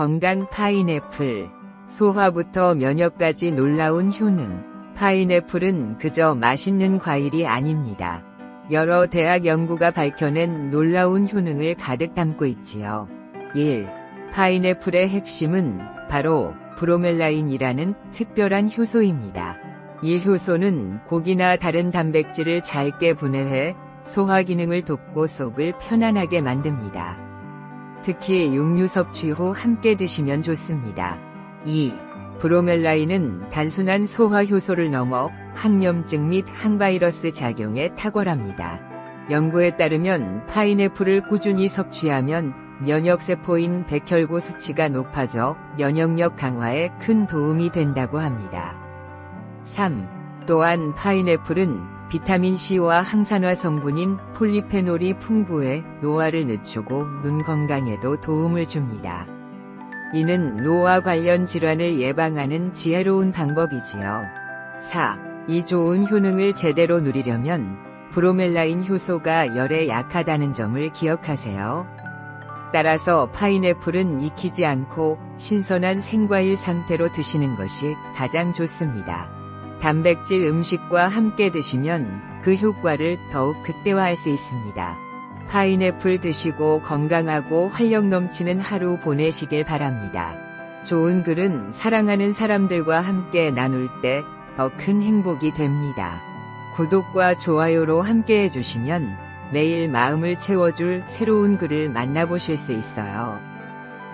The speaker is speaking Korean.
건강 파인애플. 소화부터 면역까지 놀라운 효능. 파인애플은 그저 맛있는 과일이 아닙니다. 여러 대학 연구가 밝혀낸 놀라운 효능을 가득 담고 있지요. 1. 파인애플의 핵심은 바로 브로멜라인이라는 특별한 효소입니다. 이 효소는 고기나 다른 단백질을 잘게 분해해 소화 기능을 돕고 속을 편안하게 만듭니다. 특히 육류 섭취 후 함께 드시면 좋습니다. 2. 브로멜라인은 단순한 소화 효소를 넘어 항염증 및 항바이러스 작용에 탁월합니다. 연구에 따르면 파인애플을 꾸준히 섭취하면 면역세포인 백혈구 수치가 높아져 면역력 강화에 큰 도움이 된다고 합니다. 3. 또한 파인애플은 비타민C와 항산화 성분인 폴리페놀이 풍부해 노화를 늦추고 눈 건강에도 도움을 줍니다. 이는 노화 관련 질환을 예방하는 지혜로운 방법이지요. 4. 이 좋은 효능을 제대로 누리려면 브로멜라인 효소가 열에 약하다는 점을 기억하세요. 따라서 파인애플은 익히지 않고 신선한 생과일 상태로 드시는 것이 가장 좋습니다. 단백질 음식과 함께 드시면 그 효과를 더욱 극대화할 수 있습니다. 파인애플 드시고 건강하고 활력 넘치는 하루 보내시길 바랍니다. 좋은 글은 사랑하는 사람들과 함께 나눌 때 더 큰 행복이 됩니다. 구독과 좋아요로 함께 해주시면 매일 마음을 채워줄 새로운 글을 만나보실 수 있어요.